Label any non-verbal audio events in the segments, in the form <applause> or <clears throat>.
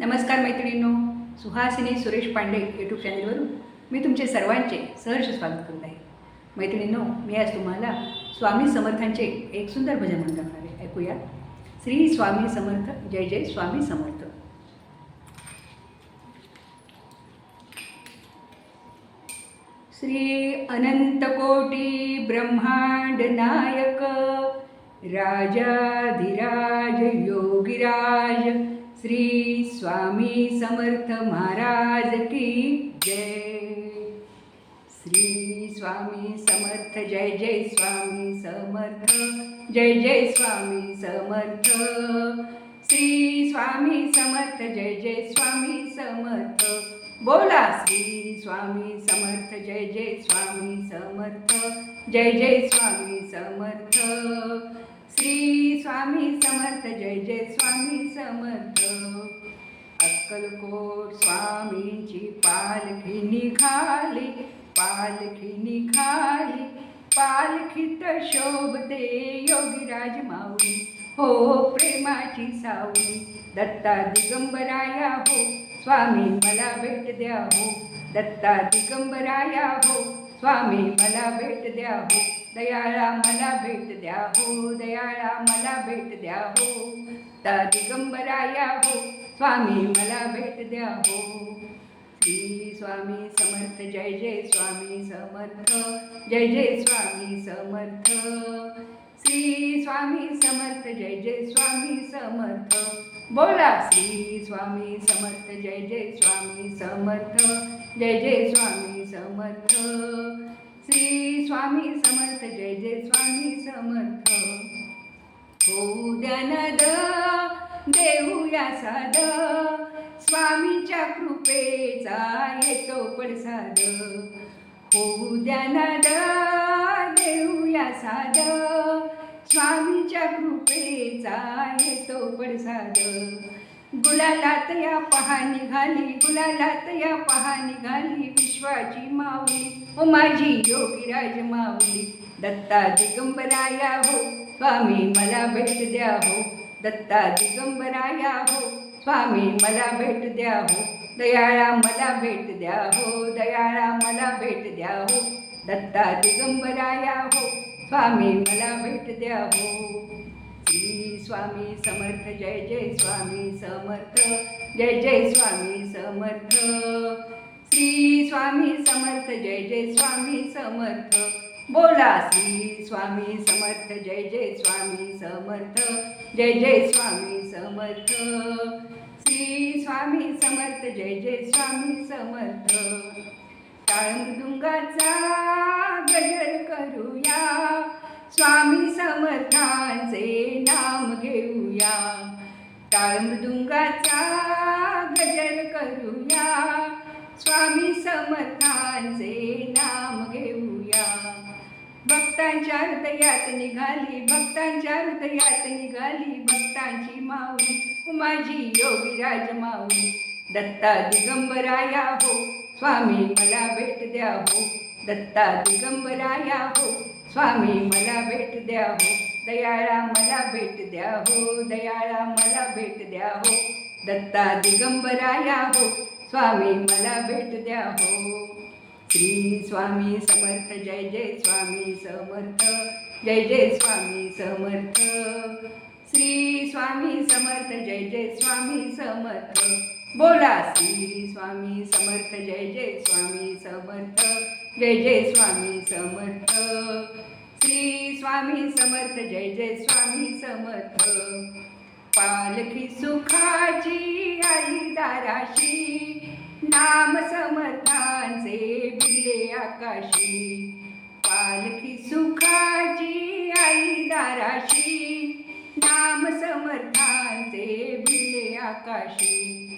नमस्कार मैत्रिणींनो सुहासिनी सुरेश पांडे यूट्यूब चॅनलवरून मी तुमचे सर्वांचे सहर्ष स्वागत करत आहे. मैत्रिणींनो मी आज तुम्हाला स्वामी समर्थांचे एक सुंदर भजन म्हणून दाखवणार आहे. ऐकूया. श्री स्वामी समर्थ जय जय स्वामी समर्थ. श्री अनंतकोटी ब्रह्मांड नायक राजाधिराज योगिराज श्री स्वामी समर्थ महाराज की जय। श्री स्वामी समर्थ जय जय स्वामी समर्थ जय जय स्वामी समर्थ। श्री स्वामी समर्थ जय जय स्वामी समर्थ। बोला श्री स्वामी समर्थ जय जय स्वामी समर्थ जय जय स्वामी समर्थ। श्री स्वामी समर्थ जय जय स्वामी समर्थ. अक्कलकोट स्वामींची पालखी निघाली पालखी निघाली. पालखीत शोभते योगीराज माऊली हो प्रेमाची सावली. दत्ता दिगंबराया हो स्वामी मला भेट द्या हो. दत्ता दिगंबराया हो स्वामी मला भेट द्या हो दयाळा मला भेट द्या हो दयाळा मला भेट द्या हो दत्ता दिगंबराया हो स्वामी मला भेट द्या हो श्री स्वामी समर्थ जय जय स्वामी समर्थ. जय जय स्वामी समर्थ. श्री स्वामी समर्थ जय जय स्वामी समर्थ. बोला श्री स्वामी समर्थ जय जय स्वामी समर्थ. जय जय स्वामी समर्थ. श्री स्वामी समर्थ जय जय स्वामी समर्थ. हो द्या नद देऊया साध स्वामीच्या कृपेचा येतो पडसाद. होऊ द्या नद देऊया साध स्वामीच्या कृपेचा येतो पडसाद. गुलालात या पहा निघाली गुलालात या पहा निघाली विश्वाची माऊली. ओ माझी योगीराज माऊली दत्ता दिगंबराया हो. स्वामी मला भेट द्या हो दत्ता दिगंबराया हो. स्वामी मला भेट द्या हो दयाळा मला भेट द्या हो दयाळा मला भेट द्या हो. दत्ता दिगंबराया हो स्वामी मला भेट द्या हो. श्री स्वामी समर्थ जय जय स्वामी समर्थ जय जय स्वामी समर्थ. श्री स्वामी समर्थ जय जय स्वामी समर्थ. बोला श्री स्वामी समर्थ जय जय स्वामी समर्थ जय जय स्वामी समर्थ. श्री स्वामी समर्थ जय जय स्वामी समर्थ. टाळमृदुंगाचा गजर करूया. स्वामी समर्थांचे नाम घेऊया. टाळमृदुंगाचा गजर करूया. स्वामी समर्थांचे नाम घेऊया. भक्तांच्या हृदयात निघाली भक्तांच्या हृदयात निघाली भक्तांची माऊली माझी योगीराज माऊली. दत्ता दिगंबराया हो स्वामी मला भेट द्या हो. दत्ता दिगंबराया हो स्वामी मला भेट द्या हो दयाळा मला भेट द्या हो दयाळा मला भेट द्या हो दत्ता दिगंबराया हो स्वामी मला भेट द्या हो श्री स्वामी समर्थ जय जय स्वामी समर्थ जय जय स्वामी समर्थ. श्री स्वामी समर्थ जय जय स्वामी समर्थ. बोला श्री स्वामी समर्थ जय जय स्वामी समर्थ. जय जय स्वामी समर्थ. श्री स्वामी समर्थ जय जय स्वामी समर्थ. पालखी सुखाची आई दाराशी नाम समर्थांचे बिले आकाशी. पालखी सुखाची आई दाराशी नाम समर्थांचे बिले आकाशी.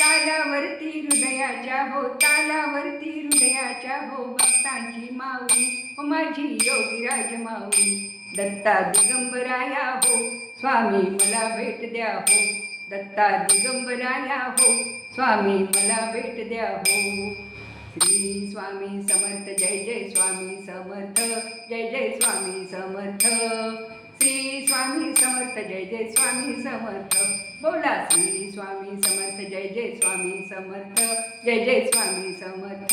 तालावरती हृदयाच्या हो तालावरती हृदयाच्या हो भक्तांची माऊली हो माझी योगीराज माऊली. दत्ता दिगंबराया हो स्वामी मला भेट द्या हो. दत्ता दिगंबराया हो स्वामी मला भेट द्या हो. श्री स्वामी समर्थ जय जय स्वामी समर्थ जय जय स्वामी समर्थ. श्री स्वामी समर्थ जय जय स्वामी समर्थ. बोला श्री स्वामी समर्थ जय जय स्वामी समर्थ जय जय स्वामी समर्थ.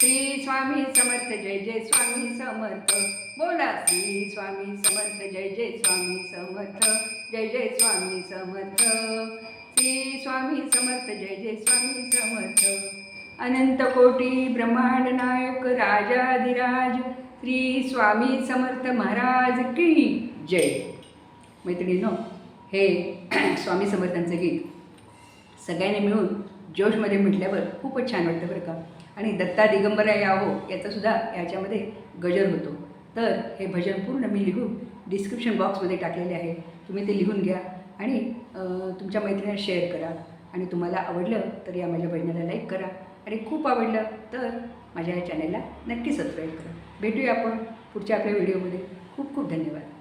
श्री स्वामी समर्थ जय जय स्वामी समर्थ. बोला श्री स्वामी समर्थ जय जय स्वामी समर्थ जय जय स्वामी समर्थ. श्री स्वामी समर्थ जय जय स्वामी समर्थ. अनंत कोटी ब्रह्मांड नायक राजाधिराज श्री स्वामी समर्थ महाराज की जय. मैत्रिणीनो हे <clears throat> स्वामी समर्थांचं गीत. सगळ्यांनी मिळून जोशमध्ये म्हटल्यावर खूपच छान वाटतं बरं का. आणि दत्ता दिगंबरा यावो याचासुद्धा याच्यामध्ये गजर होतो. तर हे भजन पूर्ण मी लिहून डिस्क्रिप्शन बॉक्समध्ये टाकलेले आहे. तुम्ही ते लिहून घ्या आणि तुमच्या मैत्रिणीला शेअर करा. आणि तुम्हाला आवडलं तर या माझ्या बहिणीला लाईक करा. आणि खूप आवडलं तर माझ्या या चॅनलला नक्की सबस्क्राईब करा. भेटूया आपण पुढच्या आपल्या व्हिडिओमध्ये खूप खूप धन्यवाद.